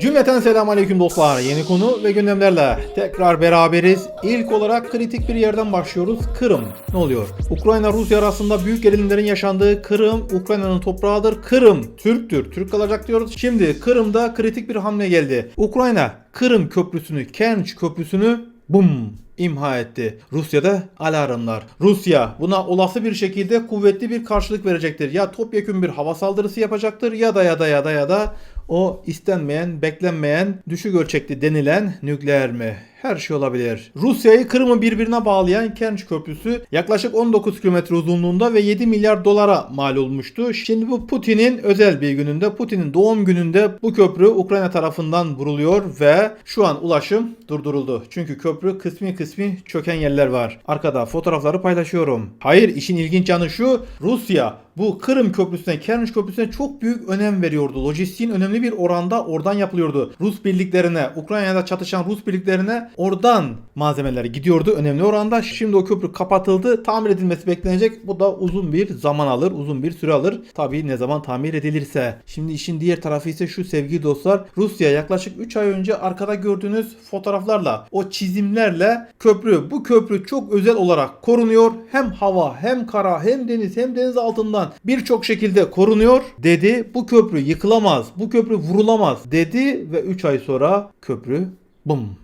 Cümleten selamun aleyküm dostlar. Yeni konu ve gündemlerle tekrar beraberiz. İlk olarak kritik bir yerden başlıyoruz. Kırım. Ne oluyor? Ukrayna Rusya arasında büyük gerilimlerin yaşandığı Kırım, Ukrayna'nın toprağıdır. Kırım Türktür. Türk kalacak diyoruz. Şimdi Kırım'da kritik bir hamle geldi. Ukrayna Kırım köprüsünü, Kerç köprüsünü bum imha etti. Rusya'da alarmlar. Rusya buna olası bir şekilde kuvvetli bir karşılık verecektir. Ya topyekun bir hava saldırısı yapacaktır ya da ya da ya da ya da o istenmeyen, beklenmeyen, düşük ölçekli denilen nükleer mi? Her şey olabilir. Rusya'yı Kırım'ı birbirine bağlayan Kerç Köprüsü yaklaşık 19 kilometre uzunluğunda ve 7 milyar dolara mal olmuştu. Şimdi bu Putin'in özel bir gününde, Putin'in doğum gününde bu köprü Ukrayna tarafından vuruluyor ve şu an ulaşım durduruldu. Çünkü köprü kısmi kısmi çöken yerler var. Arkada fotoğrafları paylaşıyorum. Hayır işin ilginç yanı şu. Rusya bu Kırım Köprüsü'ne, Kermiş Köprüsü'ne çok büyük önem veriyordu. Lojistiğin önemli bir oranda oradan yapılıyordu. Rus birliklerine, Ukrayna'da çatışan Rus birliklerine oradan malzemeler gidiyordu önemli oranda. Şimdi o köprü kapatıldı. Tamir edilmesi beklenecek. Bu da uzun bir zaman alır, uzun bir süre alır. Tabii ne zaman tamir edilirse. Şimdi işin diğer tarafı ise şu sevgili dostlar. Rusya yaklaşık 3 ay önce arkada gördüğünüz fotoğraflarla, o çizimlerle köprü, bu köprü çok özel olarak korunuyor. Hem hava, hem kara, hem deniz, hem deniz altından birçok şekilde korunuyor dedi. Bu köprü yıkılamaz, bu köprü vurulamaz dedi ve 3 ay sonra köprü bum.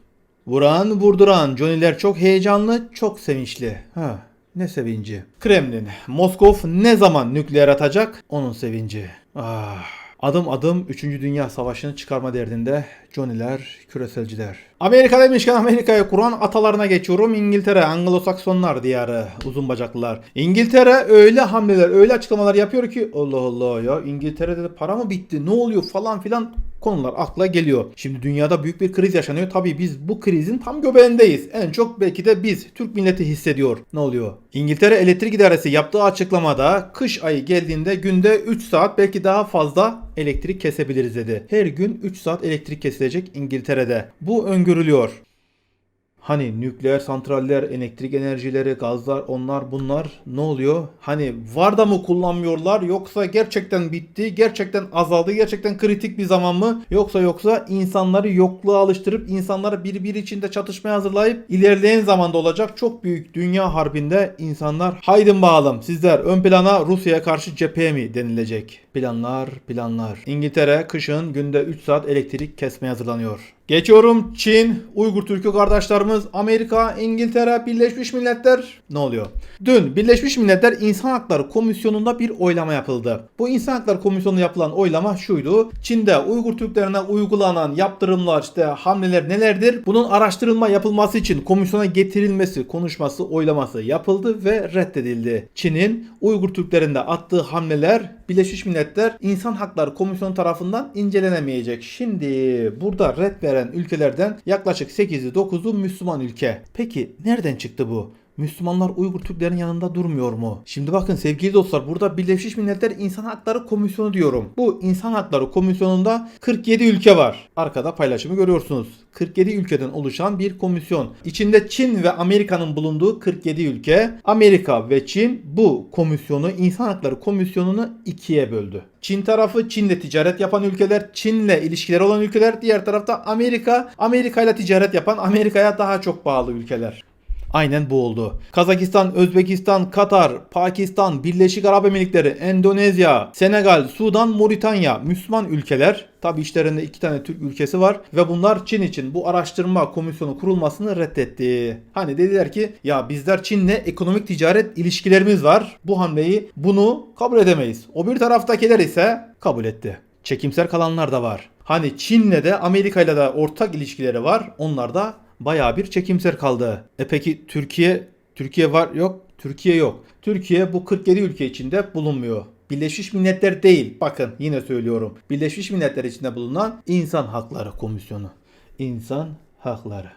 Vuran vurduran Johnny'ler çok heyecanlı, çok sevinçli. Ha, ne sevinci. Kremlin, Moskov ne zaman nükleer atacak? Onun sevinci. Ah. Adım adım 3. Dünya Savaşı'nı çıkarma derdinde Johnny'ler, küreselciler. Amerika demişken Amerika'ya kuran atalarına geçiyorum. İngiltere, Anglo-Saksonlar diyarı, uzun bacaklılar. İngiltere öyle hamleler, öyle açıklamalar yapıyor ki Allah Allah ya İngiltere'de de para mı bitti, ne oluyor falan filan konular akla geliyor. Şimdi dünyada büyük bir kriz yaşanıyor. Tabii biz bu krizin tam göbeğindeyiz. En çok belki de biz Türk milleti hissediyor. Ne oluyor? İngiltere Elektrik İdaresi yaptığı açıklamada kış ayı geldiğinde günde 3 saat belki daha fazla elektrik kesebiliriz dedi. Her gün 3 saat elektrik kesilecek İngiltere'de. Bu öngörülüyor. Hani nükleer santraller, elektrik enerjileri, gazlar, onlar bunlar ne oluyor? Hani var da mı kullanmıyorlar yoksa gerçekten bitti, gerçekten azaldı, gerçekten kritik bir zaman mı? Yoksa yoksa insanları yokluğa alıştırıp insanları birbiri içinde çatışmaya hazırlayıp ilerleyen zamanda olacak çok büyük dünya harbinde insanlar haydin bakalım sizler ön plana Rusya'ya karşı cepheye mi denilecek? Planlar, planlar. İngiltere kışın günde 3 saat elektrik kesmeye hazırlanıyor. Geçiyorum Çin, Uygur Türk'ü kardeşlerimiz, Amerika, İngiltere, Birleşmiş Milletler ne oluyor? Dün Birleşmiş Milletler İnsan Hakları Komisyonu'nda bir oylama yapıldı. Bu İnsan Hakları Komisyonu'nda yapılan oylama şuydu. Çin'de Uygur Türklerine uygulanan yaptırımlar işte hamleler nelerdir? Bunun araştırılma yapılması için komisyona getirilmesi, konuşması, oylaması yapıldı ve reddedildi. Çin'in Uygur Türklerinde attığı hamleler Birleşmiş Milletler İnsan Hakları Komisyonu tarafından incelenemeyecek. Şimdi burada red veren ülkelerden yaklaşık 8'i 9'u Müslüman ülke. Peki nereden çıktı bu? Müslümanlar Uygur Türklerin yanında durmuyor mu? Şimdi bakın sevgili dostlar burada Birleşmiş Milletler İnsan Hakları Komisyonu diyorum. Bu İnsan Hakları Komisyonu'nda 47 ülke var. Arkada paylaşımı görüyorsunuz. 47 ülkeden oluşan bir komisyon. İçinde Çin ve Amerika'nın bulunduğu 47 ülke. Amerika ve Çin bu komisyonu, İnsan Hakları Komisyonu'nu ikiye böldü. Çin tarafı Çin'le ticaret yapan ülkeler, Çin'le ilişkileri olan ülkeler, diğer tarafta Amerika, Amerika ile ticaret yapan, Amerika'ya daha çok bağlı ülkeler. Aynen bu oldu. Kazakistan, Özbekistan, Katar, Pakistan, Birleşik Arap Emirlikleri, Endonezya, Senegal, Sudan, Moritanya Müslüman ülkeler. Tabi işlerinde iki tane Türk ülkesi var ve bunlar Çin için bu araştırma komisyonu kurulmasını reddetti. Hani dediler ki ya bizler Çin'le ekonomik ticaret ilişkilerimiz var. Bu hamleyi bunu kabul edemeyiz. O bir taraftakiler ise kabul etti. Çekimser kalanlar da var. Hani Çin'le de Amerika'yla da ortak ilişkileri var. Onlar da bayağı bir çekimser kaldı. E peki Türkiye Türkiye var yok Türkiye yok. Türkiye bu 47 ülke içinde bulunmuyor. Birleşmiş Milletler değil. Bakın yine söylüyorum. Birleşmiş Milletler içinde bulunan İnsan Hakları Komisyonu. İnsan Hakları.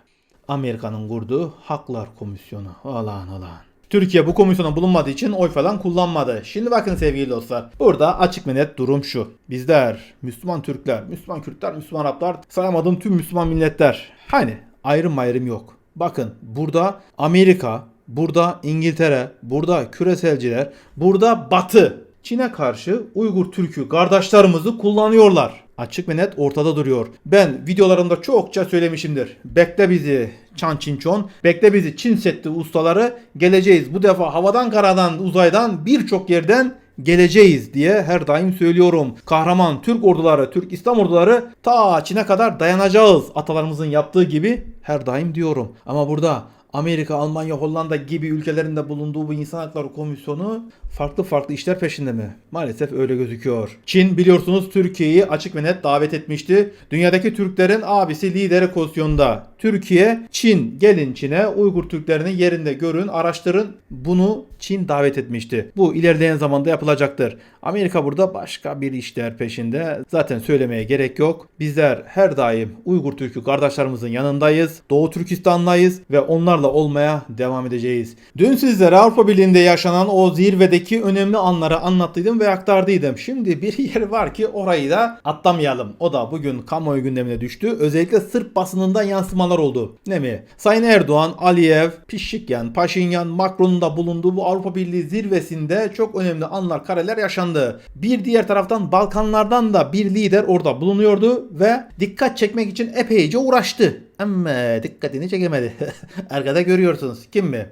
Amerika'nın kurduğu Haklar Komisyonu. Allah'ın Allah'ın. Türkiye bu komisyona bulunmadığı için oy falan kullanmadı. Şimdi bakın sevgili dostlar. Burada açık ve net durum şu. Bizler, Müslüman Türkler, Müslüman Kürtler, Müslüman Araplar, sayamadığım tüm Müslüman milletler. Hani ayrım ayrım yok. Bakın burada Amerika, burada İngiltere, burada küreselciler, burada Batı Çin'e karşı Uygur Türk'ü kardeşlerimizi kullanıyorlar. Açık ve net ortada duruyor. Ben videolarımda çokça söylemişimdir. Bekle bizi Çan Çin Çon. Bekle bizi Çin Seddi ustaları. Geleceğiz. Bu defa havadan karadan uzaydan birçok yerden geleceğiz diye her daim söylüyorum. Kahraman Türk orduları, Türk İslam orduları ta Çin'e kadar dayanacağız. Atalarımızın yaptığı gibi her daim diyorum. Ama burada Amerika, Almanya, Hollanda gibi ülkelerinde bulunduğu bu insan hakları komisyonu farklı farklı işler peşinde mi? Maalesef öyle gözüküyor. Çin biliyorsunuz Türkiye'yi açık ve net davet etmişti. Dünyadaki Türklerin abisi lideri pozisyonda. Türkiye, Çin, gelin Çin'e Uygur Türklerini yerinde görün, araştırın. Bunu Çin davet etmişti. Bu ilerleyen zamanda yapılacaktır. Amerika burada başka bir işler peşinde. Zaten söylemeye gerek yok. Bizler her daim Uygur Türk'ü kardeşlerimizin yanındayız. Doğu Türkistan'dayız ve onlarla olmaya devam edeceğiz. Dün sizlere Avrupa Birliği'nde yaşanan o zirvedeki önemli anları anlattıydım ve aktardıydım. Şimdi bir yer var ki orayı da atlamayalım. O da bugün kamuoyu gündemine düştü. Özellikle Sırp basınından yansımalar oldu. Ne mi? Sayın Erdoğan, Aliyev, Pişikyan, Paşinyan, Macron'un da bulunduğu bu Avrupa Birliği zirvesinde çok önemli anlar, kareler yaşandı. Bir diğer taraftan Balkanlardan da bir lider orada bulunuyordu ve dikkat çekmek için epeyce uğraştı. Ama dikkatini çekemedi. Arkada görüyorsunuz. Kim mi?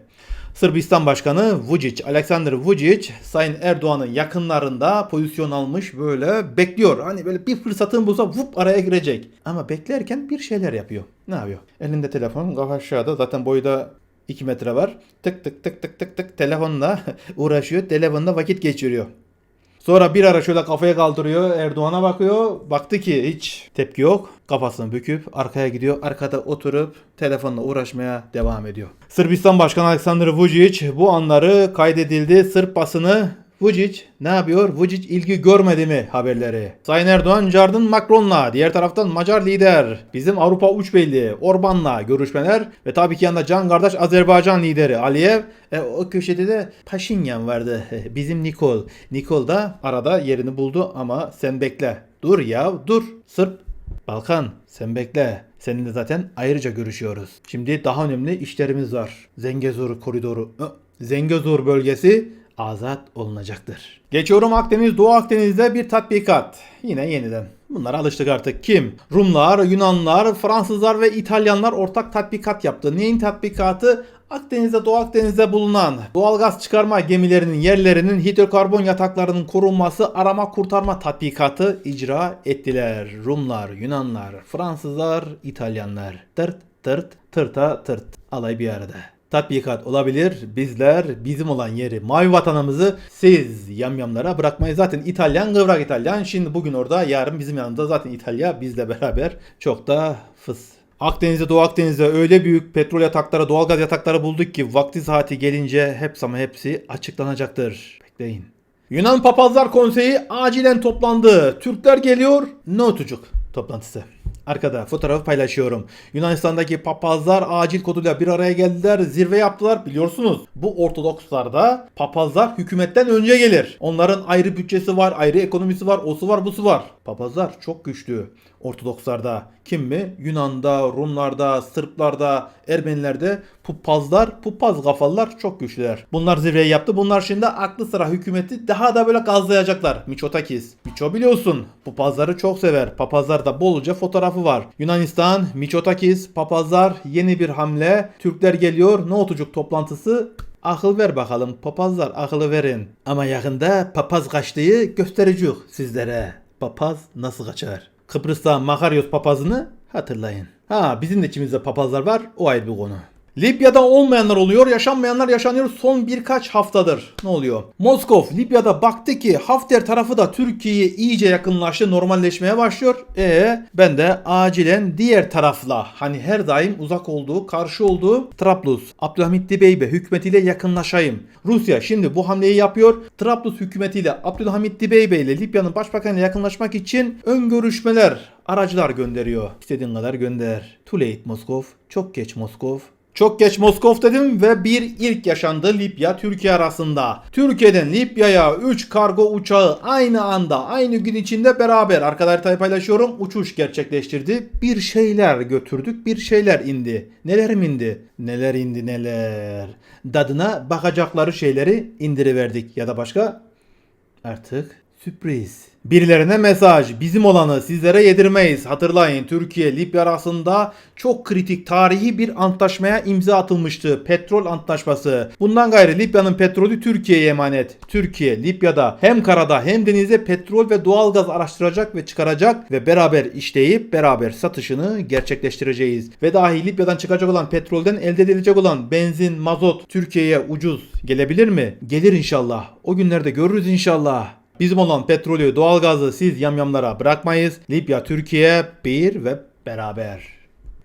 Sırbistan Başkanı Vučić, Aleksandar Vučić, Sayın Erdoğan'ın yakınlarında pozisyon almış böyle bekliyor. Hani böyle bir fırsatın bulsa vup araya girecek. Ama beklerken bir şeyler yapıyor. Ne yapıyor? Elinde telefon, kafa aşağıda. Zaten boyu da 2 metre var. Tık tık tık tık tık tık telefonla uğraşıyor. Telefonla vakit geçiriyor. Sonra bir ara şöyle kafaya kaldırıyor. Erdoğan'a bakıyor. Baktı ki hiç tepki yok. Kafasını büküp arkaya gidiyor. Arkada oturup telefonla uğraşmaya devam ediyor. Sırbistan Başkanı Aleksandar Vučić bu anları kaydedildi. Sırp basını Vučić ne yapıyor? Vučić ilgi görmedi mi haberleri? Sayın Erdoğan Cardın Macron'la, diğer taraftan Macar lider, bizim Avrupa uç belli Orban'la görüşmeler ve tabii ki yanında can kardeş Azerbaycan lideri Aliyev. E, o köşede de Paşinyan vardı. Bizim Nikol. Nikol da arada yerini buldu ama sen bekle. Dur ya dur. Sırp Balkan sen bekle. Seninle zaten ayrıca görüşüyoruz. Şimdi daha önemli işlerimiz var. Zengezur koridoru. Zengezur bölgesi azat olunacaktır. Geçiyorum Akdeniz, Doğu Akdeniz'de bir tatbikat. Yine yeniden. Bunlara alıştık artık. Kim? Rumlar, Yunanlar, Fransızlar ve İtalyanlar ortak tatbikat yaptı. Neyin tatbikatı? Akdeniz'de, Doğu Akdeniz'de bulunan doğalgaz çıkarma gemilerinin yerlerinin hidrokarbon yataklarının korunması, arama kurtarma tatbikatı icra ettiler. Rumlar, Yunanlar, Fransızlar, İtalyanlar. Tırt tırt tırta tırt. Alay bir arada tatbikat olabilir. Bizler bizim olan yeri, mavi vatanımızı siz yamyamlara bırakmayı zaten İtalyan, kıvrak İtalyan. Şimdi bugün orada, yarın bizim yanımızda zaten İtalya bizle beraber çok da fıs. Akdeniz'de, Doğu Akdeniz'de öyle büyük petrol yatakları, doğalgaz yatakları bulduk ki vakti saati gelince hepsi ama hepsi açıklanacaktır. Bekleyin. Yunan Papazlar Konseyi acilen toplandı. Türkler geliyor. Ne otucuk toplantısı. Arkada fotoğrafı paylaşıyorum. Yunanistan'daki papazlar acil koduyla bir araya geldiler, zirve yaptılar. Biliyorsunuz bu Ortodokslarda papazlar hükümetten önce gelir. Onların ayrı bütçesi var, ayrı ekonomisi var, osu var, busu var. Papazlar çok güçlü. Ortodokslarda kim mi? Yunan'da, Rumlarda, Sırplarda, Ermenilerde pupazlar, pupaz kafalılar çok güçlüler. Bunlar zirveyi yaptı. Bunlar şimdi aklı sıra hükümeti daha da böyle gazlayacaklar. Miçotakis. Miço biliyorsun. Papazları çok sever. Papazlarda bolca fotoğrafı var. Yunanistan, Miçotakis, papazlar yeni bir hamle. Türkler geliyor. Ne otucuk toplantısı? Akıl ver bakalım papazlar akıllı verin. Ama yakında papaz kaçtığı göstereceğiz sizlere. Papaz nasıl kaçar? Kıbrıs'ta Makaryos papazını hatırlayın. Ha bizim de içimizde papazlar var o ayrı bir konu. Libya'da olmayanlar oluyor, yaşanmayanlar yaşanıyor son birkaç haftadır. Ne oluyor? Moskov Libya'da baktı ki Hafter tarafı da Türkiye'ye iyice yakınlaştı, normalleşmeye başlıyor. E ben de acilen diğer tarafla hani her daim uzak olduğu, karşı olduğu Trablus, Abdülhamit Dibeybe hükümetiyle yakınlaşayım. Rusya şimdi bu hamleyi yapıyor. Trablus hükümetiyle Abdülhamit Dibeybe ile Libya'nın başbakanıyla yakınlaşmak için ön görüşmeler, aracılar gönderiyor. İstediğin kadar gönder. Too late Moskov. Çok geç Moskov. Çok geç Moskov dedim ve bir ilk yaşandı Libya Türkiye arasında. Türkiye'den Libya'ya 3 kargo uçağı aynı anda aynı gün içinde beraber arkada haritayı paylaşıyorum uçuş gerçekleştirdi. Bir şeyler götürdük bir şeyler indi. Neler mi indi? Neler indi neler. Dadına bakacakları şeyleri indiriverdik ya da başka artık sürpriz. Birilerine mesaj. Bizim olanı sizlere yedirmeyiz. Hatırlayın Türkiye Libya arasında çok kritik tarihi bir antlaşmaya imza atılmıştı. Petrol antlaşması. Bundan gayrı Libya'nın petrolü Türkiye'ye emanet. Türkiye Libya'da hem karada hem denizde petrol ve doğalgaz araştıracak ve çıkaracak ve beraber işleyip beraber satışını gerçekleştireceğiz. Ve dahi Libya'dan çıkacak olan petrolden elde edilecek olan benzin, mazot Türkiye'ye ucuz gelebilir mi? Gelir inşallah. O günlerde görürüz inşallah. Bizim olan petrolü, doğalgazı siz yamyamlara bırakmayız. Libya, Türkiye bir ve beraber.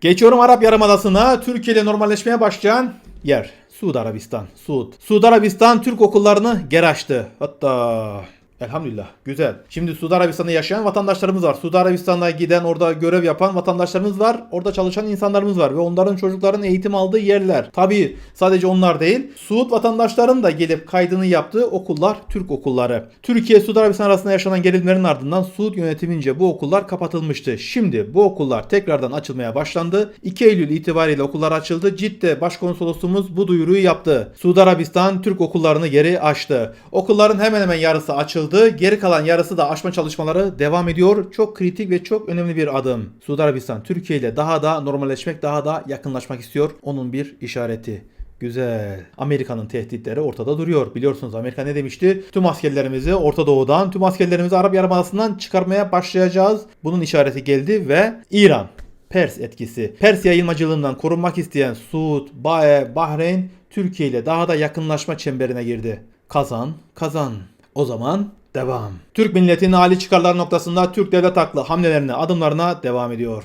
Geçiyorum Arap Yarımadası'na. Türkiye ile normalleşmeye başlayan yer. Suudi Arabistan. Suud. Suudi Arabistan Türk okullarını geri açtı. Hatta Elhamdülillah. Güzel. Şimdi Suudi Arabistan'da yaşayan vatandaşlarımız var. Suudi Arabistan'a giden orada görev yapan vatandaşlarımız var. Orada çalışan insanlarımız var. Ve onların çocukların eğitim aldığı yerler. Tabii sadece onlar değil. Suud vatandaşların da gelip kaydını yaptığı okullar Türk okulları. Türkiye Suudi Arabistan arasında yaşanan gerilimlerin ardından Suud yönetimince bu okullar kapatılmıştı. Şimdi bu okullar tekrardan açılmaya başlandı. 2 Eylül itibariyle okullar açıldı. Cidde Başkonsolosluğumuz bu duyuruyu yaptı. Suudi Arabistan Türk okullarını geri açtı. Okulların hemen hemen yarısı açıldı. Geri kalan yarısı da açma çalışmaları devam ediyor. Çok kritik ve çok önemli bir adım. Suudi Arabistan Türkiye ile daha da normalleşmek, daha da yakınlaşmak istiyor. Onun bir işareti. Güzel. Amerika'nın tehditleri ortada duruyor. Biliyorsunuz Amerika ne demişti? Tüm askerlerimizi Orta Doğu'dan, tüm askerlerimizi Arap Yarımadası'ndan çıkarmaya başlayacağız. Bunun işareti geldi ve İran. Pers etkisi. Pers yayılmacılığından korunmak isteyen Suud, Bae, Bahreyn Türkiye ile daha da yakınlaşma çemberine girdi. Kazan, kazan. O zaman devam. Türk milletinin hali çıkarlar noktasında Türk devlet aklı hamlelerine, adımlarına devam ediyor.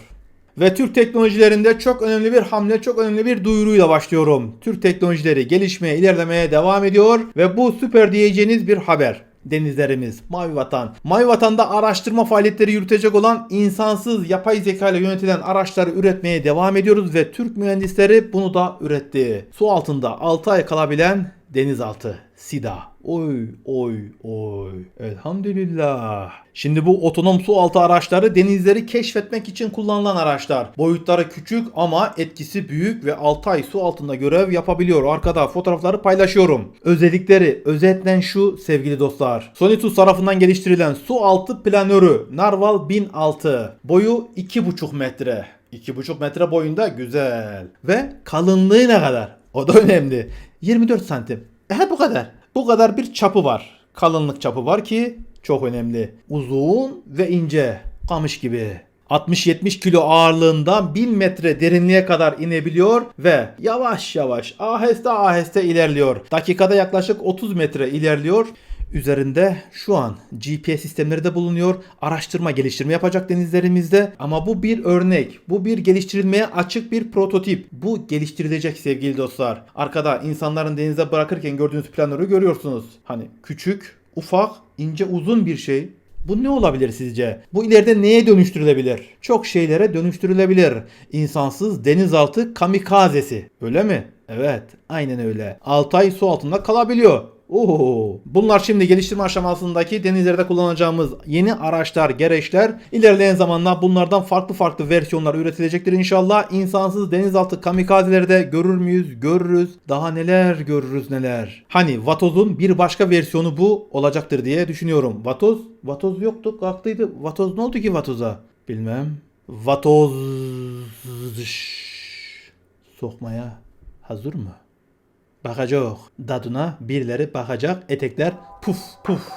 Ve Türk teknolojilerinde çok önemli bir hamle, çok önemli bir duyuruyla başlıyorum. Türk teknolojileri gelişmeye, ilerlemeye devam ediyor ve bu süper diyeceğiniz bir haber. Denizlerimiz, Mavi Vatan. Mavi Vatan'da araştırma faaliyetleri yürütecek olan insansız yapay zeka ile yönetilen araçları üretmeye devam ediyoruz ve Türk mühendisleri bunu da üretti. Su altında 6 ay kalabilen denizaltı. SIDA. Oy oy oy. Elhamdülillah. Şimdi bu otonom su altı araçları denizleri keşfetmek için kullanılan araçlar. Boyutları küçük ama etkisi büyük ve 6 ay su altında görev yapabiliyor. Arkada fotoğrafları paylaşıyorum. Özellikleri özetle şu sevgili dostlar. Sonitus tarafından geliştirilen su altı planörü Narval 1006. Boyu 2,5 metre. 2,5 metre boyunda güzel. Ve kalınlığı ne kadar? O da önemli. 24 santim. E bu kadar. Bu kadar bir çapı var. Kalınlık çapı var ki çok önemli. Uzun ve ince. Kamış gibi. 60-70 kilo ağırlığında 1000 metre derinliğe kadar inebiliyor ve yavaş yavaş aheste aheste ilerliyor. Dakikada yaklaşık 30 metre ilerliyor. Üzerinde şu an GPS sistemleri de bulunuyor. Araştırma geliştirme yapacak denizlerimizde. Ama bu bir örnek. Bu bir geliştirilmeye açık bir prototip. Bu geliştirilecek sevgili dostlar. Arkada insanların denize bırakırken gördüğünüz planörü görüyorsunuz. Hani küçük, ufak, ince, uzun bir şey. Bu ne olabilir sizce? Bu ileride neye dönüştürülebilir? Çok şeylere dönüştürülebilir. İnsansız denizaltı kamikazesi. Öyle mi? Evet, aynen öyle. 6 ay su altında kalabiliyor. Oo. Bunlar şimdi geliştirme aşamasındaki denizlerde kullanacağımız yeni araçlar, gereçler. İlerleyen zamanlar bunlardan farklı farklı versiyonlar üretilecektir inşallah. İnsansız denizaltı kamikazeleri de görür müyüz? Görürüz. Daha neler görürüz neler. Hani Vatoz'un bir başka versiyonu bu olacaktır diye düşünüyorum. Vatoz? Vatoz yoktu, kalktıydı. Vatoz ne oldu ki Vatoz'a? Bilmem. Vatoz sokmaya hazır mı? Bakacak. Dadına birileri bakacak. Etekler puf puf.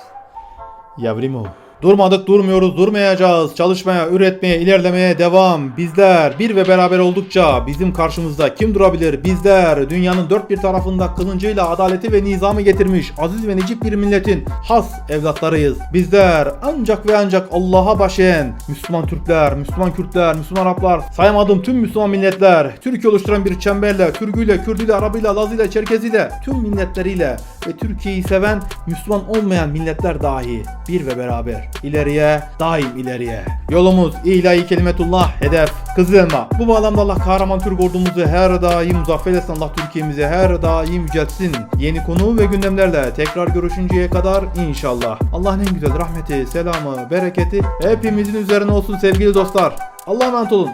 Yavrimu. Durmadık durmuyoruz durmayacağız. Çalışmaya, üretmeye, ilerlemeye devam. Bizler bir ve beraber oldukça bizim karşımızda kim durabilir? Bizler dünyanın dört bir tarafında kılıncıyla adaleti ve nizamı getirmiş aziz ve necip bir milletin has evlatlarıyız. Bizler ancak ve ancak Allah'a baş eğen Müslüman Türkler, Müslüman Kürtler, Müslüman Araplar saymadığım tüm Müslüman milletler Türkiye oluşturan bir çemberle, Türküyle, Kürdüyle, Arabıyla, Lazıyla, Çerkeziyle, tüm milletleriyle ve Türkiye'yi seven Müslüman olmayan milletler dahi bir ve beraber ileriye daim ileriye. Yolumuz ilahi kelimetullah hedef kızılma. Bu bağlamda Allah kahraman Türk ordumuzu her daim muzaffer etsin. Allah Türkiye'mizi her daim yüceltsin. Yeni konu ve gündemlerle tekrar görüşünceye kadar inşallah. Allah'ın en güzel rahmeti, selamı, bereketi hepimizin üzerine olsun sevgili dostlar. Allah'a emanet olun.